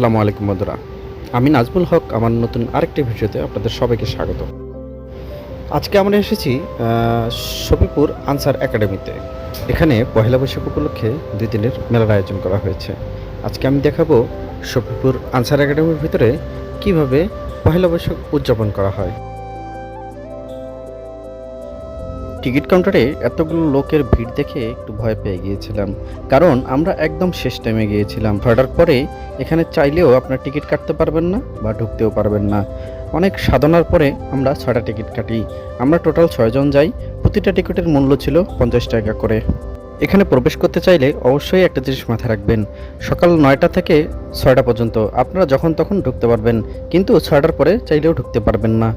আসসালামু আলাইকুম বন্ধুরা। আমি নাজমুল হক, আমার নতুন আরেকটি ভিডিওতে আপনাদের সবাইকে স্বাগত। আজকে আমরা এসেছি শফিপুর আনসার একাডেমিতে। এখানে পহেলা বৈশাখ উপলক্ষে দুই দিনের মেলার আয়োজন করা হয়েছে। আজকে আমি দেখাবো শফিপুর আনসার একাডেমির ভিতরে কীভাবে পহেলা বৈশাখ উদযাপন করা হয়। টিকিট কাউন্টারে এতগুলো লোকের ভিড় দেখে একটু ভয় পেয়ে গিয়েছিলাম। কারণ আমরা একদম শেষ টাইমে গিয়েছিলাম। ছয়টার পরে এখানে চাইলেও আপনার টিকিট কাটতে পারবেন না বা ঢুকতেও পারবেন না। অনেক সাধনার পরে আমরা ছয়টা টিকিট কাটি। আমরা টোটাল ছয়জন যাই। প্রতিটা টিকিটের মূল্য ছিল পঞ্চাশ টাকা করে। এখানে প্রবেশ করতে চাইলে অবশ্যই একটা জিনিস মাথায় রাখবেন। সকাল নয়টা থেকে ছয়টা পর্যন্ত। আপনারা যখন তখন ঢুকতে পারবেন। কিন্তু ছয়টার পরে চাইলেও ঢুকতে পারবেন না।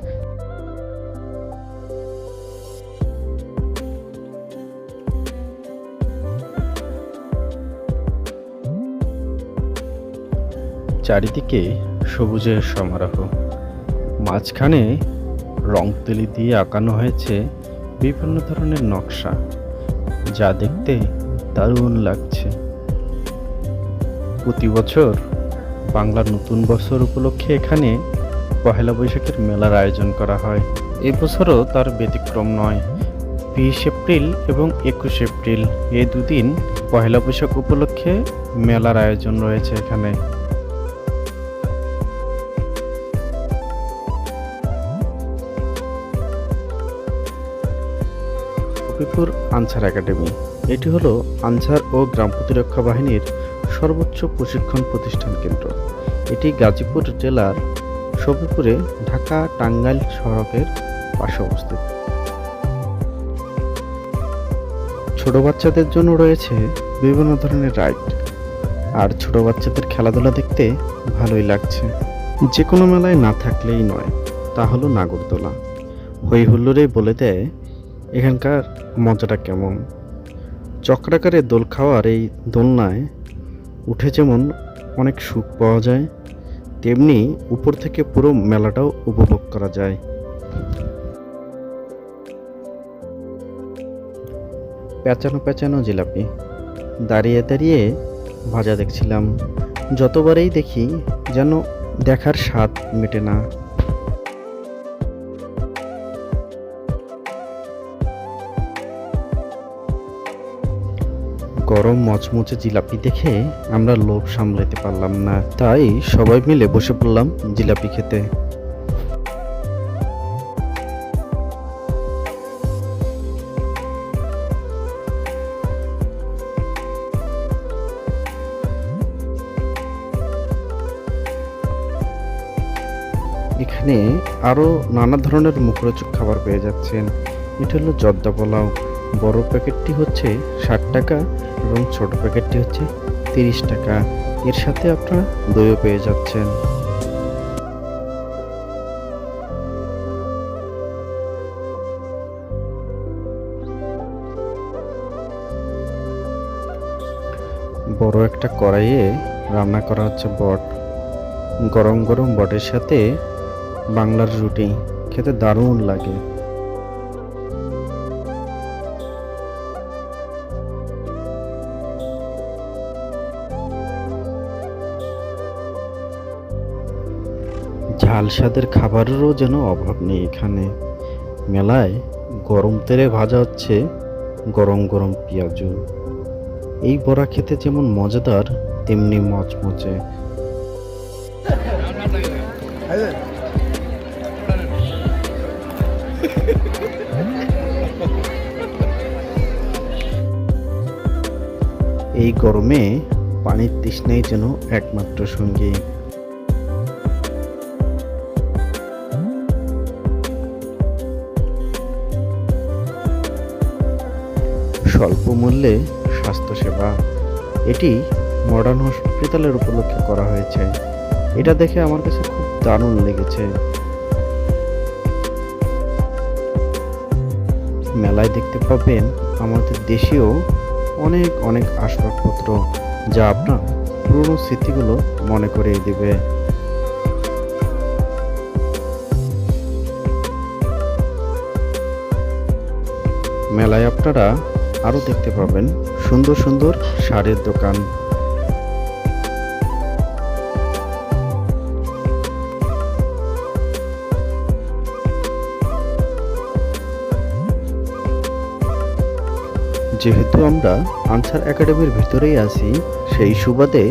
চারিদিকে সবুজের সমারোহ। মাঝখানে রং তুলি দিয়ে আঁকানো হয়েছে বিভিন্ন ধরনের নকশা, যা দেখতে দারুণ লাগছে। প্রতি বছর বাংলার নতুন বছর উপলক্ষে এখানে পহেলা বৈশাখের মেলার আয়োজন করা হয়। এবছরও তার ব্যতিক্রম নয়। বিশ এপ্রিল এবং একুশ এপ্রিল এই দুদিন পহেলা বৈশাখ উপলক্ষে মেলার আয়োজন রয়েছে এখানে। কপিপুর আনসার একাডেমি। এটি হলো আনসার ও গ্রাম প্রতিরক্ষা বাহিনীর সর্বোচ্চ প্রশিক্ষণ প্রতিষ্ঠান কেন্দ্র। এটি গাজীপুর জেলার সবিপুরে ঢাকা টাঙ্গাইল সড়কের পাশে অবস্থিত। ছোট বাচ্চাদের জন্য রয়েছে বিভিন্ন ধরনের রাইড। আর ছোট বাচ্চাদের খেলাধুলা দেখতে ভালোই লাগছে। যে কোনো মেলায় না থাকলেই নয়, তা হলো নাগরদোলা। হই হুল্লোড়ে বলে দেয় এখানকার মজাটা কেমন? চক্রাকারে দোল খাওয়ার এই দোলনায় উঠে যেমন অনেক সুখ পাওয়া যায়, তেমনি উপর থেকে পুরো মেলাটাও উপভোগ করা যায়। পেঁচানো পেঁচানো জিলাপি। দাঁড়িয়ে দাঁড়িয়ে ভাজা দেখছিলাম। যতবারেই দেখি যেন দেখার স্বাদ মেটে না। গরম মচমচে জিলাপি দেখে আমরা লোভ সামলাতে পারলাম না। তাই সবাই মিলে বসে পড়লাম জিলাপি খেতে। এখানে আরও নানা ধরনের মুখরোচক খাবার পেয়ে যাচ্ছেন। এটা হলো জর্দা পোলাও। বড় প্যাকেটটি হচ্ছে ষাট টাকা এবং ছোট প্যাকেটটি হচ্ছে তিরিশ টাকা। এর সাথে আপনারা দইও পেয়ে যাচ্ছেন। বড় একটা কড়াইয়ে রান্না করা হচ্ছে বট। গরম গরম বটের সাথে বাংলার রুটি। খেতে দারুণ লাগে। ঝাল স্বাদের খাবারেরও যেন অভাব নেই এখানে। মেলায় গরম তেলে ভাজা হচ্ছে গরম গরম পেঁয়াজু। এই বড়া খেতে যেমন মজাদার, তেমনি মচমচে। এই গরমে পানির তৃষ্ণাই যেন একমাত্র সঙ্গী। স্বল্প মূল্যে স্বাস্থ্যসেবা। এটি মডার্ন হসপিটালের উপলক্ষে করা হয়েছে। এটা দেখে আমার কাছে খুব দারুণ লেগেছে। মেলায় দেখতে পাবেন আমাদের দেশেও অনেক অনেক আসবাবপত্র যা আপনার পুরনো স্মৃতিগুলো মনে করিয়ে দিবে। মেলায় আপনারা আরও দেখতে পাবেন সুন্দর সুন্দর শাড়ির দোকান। যেহেতু আমরা আনসার একাডেমির ভিতরেই আছি, সেই সুবাদে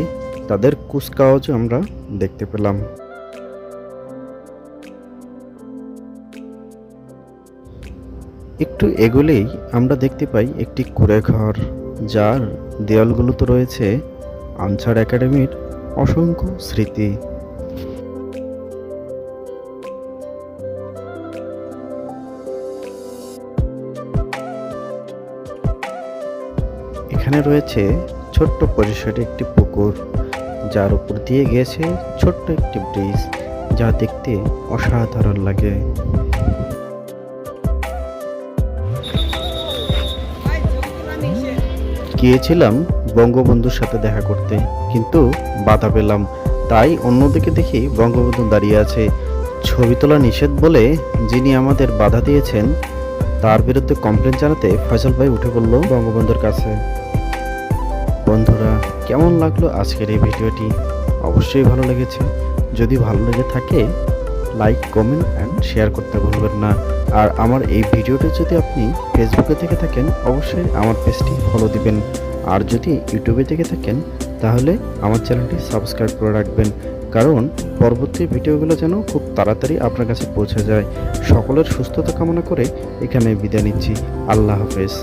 তাদের কুচকাওয়াজও আমরা দেখতে পেলাম। একটু এগোলেই আমরা দেখতে পাই একটি কুড়ে ঘর, যার দেয়ালগুলোতে রয়েছে আনসার একাডেমির অসংখ্য স্মৃতি। এখানে রয়েছে ছোট্ট পরিসরে একটি পুকুর, যার উপর দিয়ে গিয়েছে ছোট্ট একটি ব্রিজ, যা দেখতে অসাধারণ লাগে। গিয়েছিলাম বঙ্গবন্ধুর সাথে দেখা করতে, কিন্তু বাধা পেলাম। তাই অন্যদিকে দেখি বঙ্গবন্ধু দাঁড়িয়ে আছে। ছবি তোলা নিষেধ বলে যিনি আমাদের বাধা দিয়েছেন, তার বিরুদ্ধে কমপ্লেন জানাতে ফয়সাল ভাই উঠে পড়ল বঙ্গবন্ধুর কাছে। বন্ধুরা, কেমন লাগল আজকের এই ভিডিওটি? অবশ্যই ভালো লেগেছে। যদি ভালো লেগে থাকে লাইক কমেন্ট অ্যান্ড শেয়ার করতে ভুলবেন না। আর আমার এই ভিডিওটি যদি আপনি ফেসবুকে থেকে থাকেন, অবশ্যই আমার পেজটি ফলো দিবেন। আর যদি ইউটিউবে থেকে থাকেন, তাহলে আমার চ্যানেলটি সাবস্ক্রাইব করে রাখবেন। কারণ পরবর্তী ভিডিওগুলো যেন খুব তাড়াতাড়ি আপনার কাছে পৌঁছে যায়। সকলের সুস্থতা কামনা করে এখানে বিদায় নিচ্ছি। আল্লাহ হাফেজ।